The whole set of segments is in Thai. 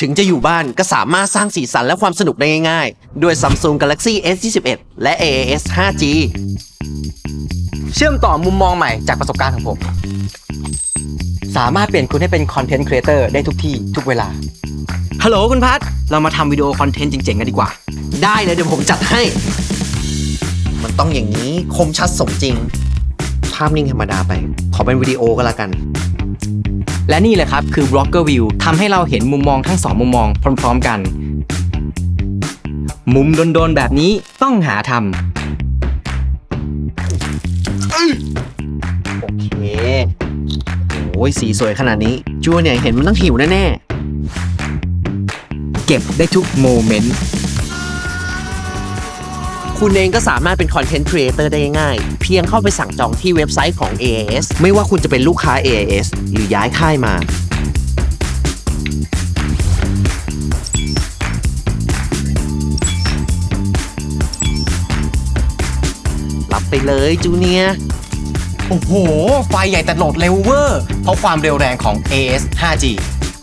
ถึงจะอยู่บ้านก็สามารถสร้างสีสันและความสนุกได้ง่ายๆ ด้วย Samsung Galaxy S21 และ AAS 5G เชื่อมต่อมุมมองใหม่จากประสบการณ์ของผม สามารถเปลี่ยนคุณให้เป็นคอนเทนต์ครีเอเตอร์ได้ทุกที่ทุกเวลา ฮัลโหลคุณพัทเรามาทำวิดีโอคอนเทนต์เจ๋งๆกันดีกว่า ได้เลยเดี๋ยวผมจัดให้ มันต้องอย่างนี้คมชัดสมจริง ภาพนิ่งธรรมดาไป ขอเป็นวิดีโอก็แล้วกัน และนี่แหละครับคือ Blogger View ทำให้เราเห็นมุมมองทั้งสองมุมมองพร้อมๆกัน มุมโดนๆแบบนี้ต้องหาทำโอเคโอ้ยสีสวยขนาดนี้ จูเนี่ยเห็นมันต้องหิวแน่ำเก็บได้ทุกโมเมนต์ คุณเองก็สามารถเป็นคอนเทนต์ครีเอเตอร์ได้ง่ายเพียงเข้าไปสั่งจองที่เว็บไซต์ของ AAS ไม่ว่าคุณจะเป็นลูกค้า AAS หรือย้ายค่ายมารับไปเลยจูเนียโอ้โห ไฟใหญ่แต่โหลดเร็วเวอร์ เพราะความเร็วแรงของ AS 5G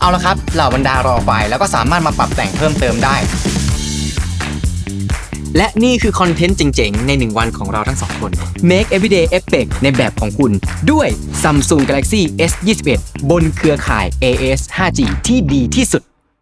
เอาละครับ เหล่าบรรดารอไฟแล้วก็สามารถมาปรับแต่งเพิ่มเติมได้ และนี่คือคอนเทนต์เจ๋งๆ ใน 1 วันของเราทั้งสองคน Make Everyday Epic ในแบบของคุณ ด้วย Samsung Galaxy S21 บนเครือข่าย AS 5G ที่ดีที่สุด